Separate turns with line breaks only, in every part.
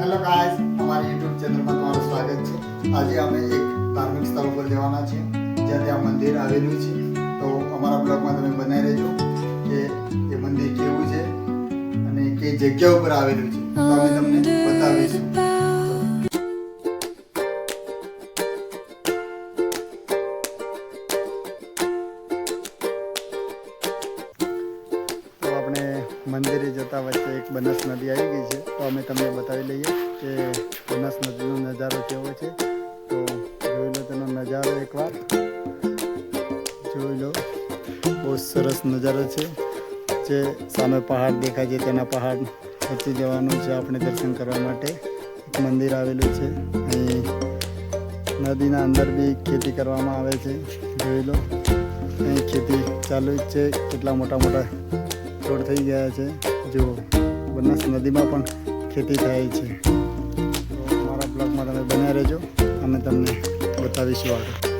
Hello guys અમારી YouTube ચેનલમાં તમારું સ્વાગત છે. આજે અમે એક ધાર્મિક સ્થળ ઉપર જવાના છીએ, જ્યાં ત્યાં મંદિર આવેલું છે. તો અમારા બ્લોગમાં તમે બનાવી રહેજો કે એ મંદિર કેવું છે અને કઈ જગ્યા ઉપર આવેલું છે. તો અમે તમને બતાવીશું. મંદિરે જતા વચ્ચે એક બનાસ નદી આવી ગઈ છે. તો અમે તમને બતાવી લઈએ કે બનાસ નદીનો નજારો કેવો છે. તો જોઈ લો તેનો નજારો એકવાર. જોઈ લો. બહુ સરસ નજારો છે. જે સામે પહાડ દેખાય છે. તેના પહાડ વચ્ચે જવાનું છે આપણે દર્શન કરવા માટે. એક મંદિર આવેલું છે. અહીં નદીના અંદર બી ખેતી કરવામાં આવે છે. જોઈ લો. અહીં ખેતી ચાલુ જ છે. કેટલા મોટા મોટા છોડ થઈ ગયા છે. જો બનાસ નદીમાં પણ ખેતી થાય છે. તો મારા બ્લોગમાં તમે બન્યા રહેજો. અમે તમને બતાવીશું આગળ.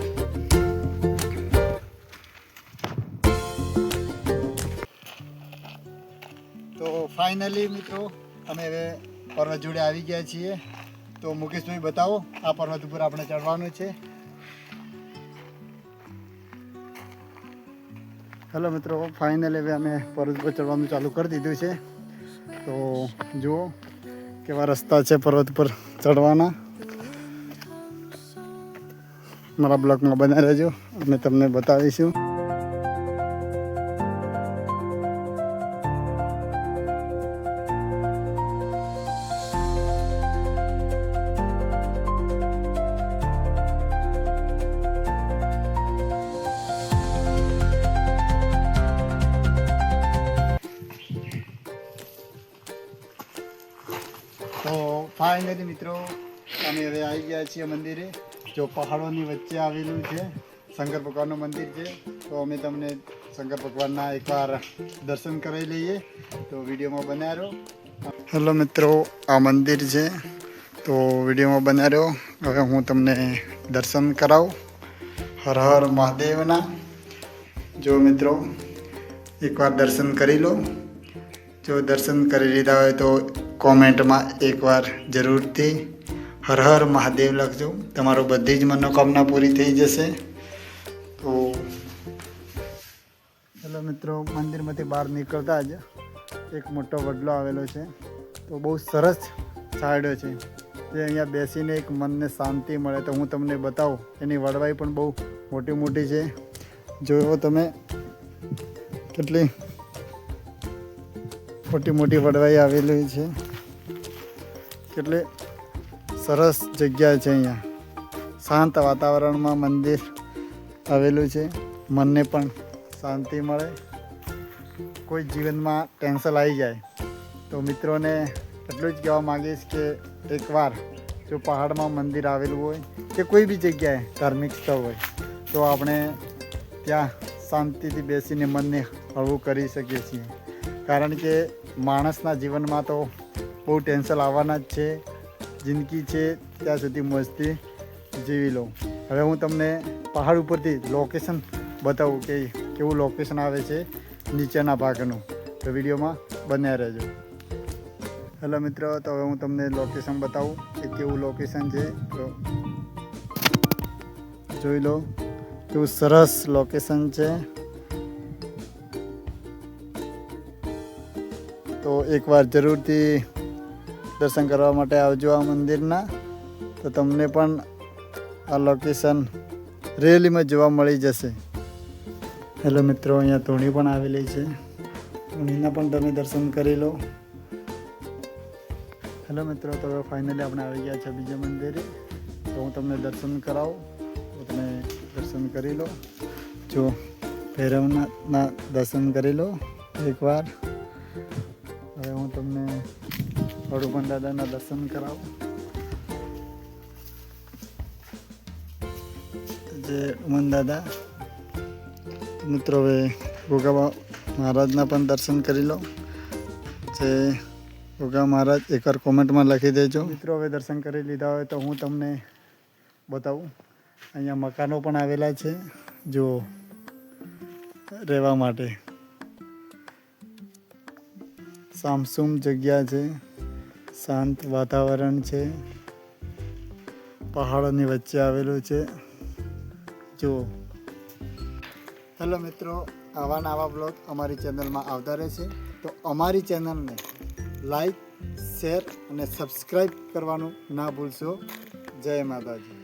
ફાઇનલી મિત્રો, અમે હવે પર્વત જોડે આવી ગયા છીએ. તો મુકેશભાઈ, બતાવો, આ પર્વત ઉપર આપણે ચડવાનું છે. હેલો મિત્રો ફાઇનલ હવે અમે પર્વત પર ચડવાનું ચાલુ કરી દીધું છે. તો જુઓ કેવા રસ્તા છે પર્વત પર ચડવાના. મારા બ્લોગમાં બનાવી રહેજો, અમે તમને બતાવીશું. તો ફાઇનલી મિત્રો. અમે હવે આવી ગયા છીએ મંદિરે. જો પહાડોની વચ્ચે આવેલું છે, શંકર ભગવાનનું મંદિર છે, તો અમે તમને શંકર ભગવાનના એકવાર દર્શન કરાવી લઈએ. તો વિડીયોમાં બન્યા રહો હેલો મિત્રો, આ મંદિર છે. તો વિડીયોમાં બન્યા રહ્યો હવે હું તમને દર્શન કરાવું. હર હર મહાદેવના. જો મિત્રો, એકવાર દર્શન કરી લો. જો દર્શન કરી લીધા હોય તો કોમેન્ટમાં એકવાર જરૂરથી હર હર મહાદેવ લખજો. તમારો બધી જ મનોકામના પૂરી થઈ જશે. તો ચલો મિત્રો, મંદિરમાંથી બહાર નીકળતા જ એક મોટો વડલો આવેલો છે. તો બહુ સરસ છાંયડો છે. જે અહીંયા બેસીને એક મનને શાંતિ મળે. તો હું તમને બતાવું, એની વડવાઈ પણ બહુ મોટી મોટી છે. જોયો તમે કેટલી મોટી મોટી વડવાઈ આવેલી છે. કેટલી સરસ જગ્યા છે અહીંયા. શાંત વાતાવરણમાં મંદિર આવેલું છે. મનને પણ શાંતિ મળે. કોઈ જીવનમાં ટેન્શન આવી જાય. તો મિત્રોને એટલું જ કહેવા માંગીશ કે એકવાર જો પહાડમાં મંદિર આવેલું હોય કે કોઈ બી જગ્યાએ ધાર્મિક સ્થળ હોય, તો આપણે ત્યાં શાંતિથી બેસીને મનને હળવું કરી શકીએ છીએ. કારણ કે માણસના જીવનમાં તો બહુ ટેન્શન આવવાના જ છે. જિંદગી છે, ત્યાં સુધી મસ્તી જીવી લો હવે હું તમને પહાડ ઉપરથી લોકેશન બતાવું કે કેવું લોકેશન આવે છે નીચેના ભાગનું. તો વિડીયોમાં બન્યા રહેજો. હેલો મિત્રો, તો હવે હું તમને લોકેશન બતાવું કે કેવું લોકેશન છે. તો જોઈ લો, કેવું સરસ લોકેશન છે. એકવાર જરૂરથી દર્શન કરવા માટે આવજો આ મંદિરના. તો તમને પણ આ લોકેશન રેલીમાં જોવા મળી જશે. હેલો મિત્રો, અહીંયા ધોણી પણ આવેલી છે. ધોણીના પણ તમે દર્શન કરી લો. હેલો મિત્રો, તો હવે ફાઇનલી આપણે આવી ગયા છે બીજા મંદિરે. તો હું તમને દર્શન કરાવું. તો તમે દર્શન કરી લો. જો ભૈરવના દર્શન કરી લો એકવાર. તમને હળુમન દાદાના દર્શન કરાવું. જે ઉમન દાદા. મિત્રો, હવે ગોગા મહારાજના પણ દર્શન કરી લો. જે ગોગા મહારાજ એકવાર કોમેન્ટમાં લખી દેજો. મિત્રો, હવે દર્શન કરી લીધા હોય તો હું તમને બતાવું. અહીંયા મકાનો પણ આવેલા છે, જો રહેવા માટે. સામસુમ જગ્યા છે. શાંત વાતાવરણ છે. પહાડોની વચ્ચે આવેલું છે. જુઓ. હેલો મિત્રો, આવા નવા બ્લોગ અમારી ચેનલમાં આવતા રહેશે. તો અમારી ચેનલને લાઈક, શેર અને સબસ્ક્રાઈબ કરવાનું ના ભૂલશો. જય માતાજી.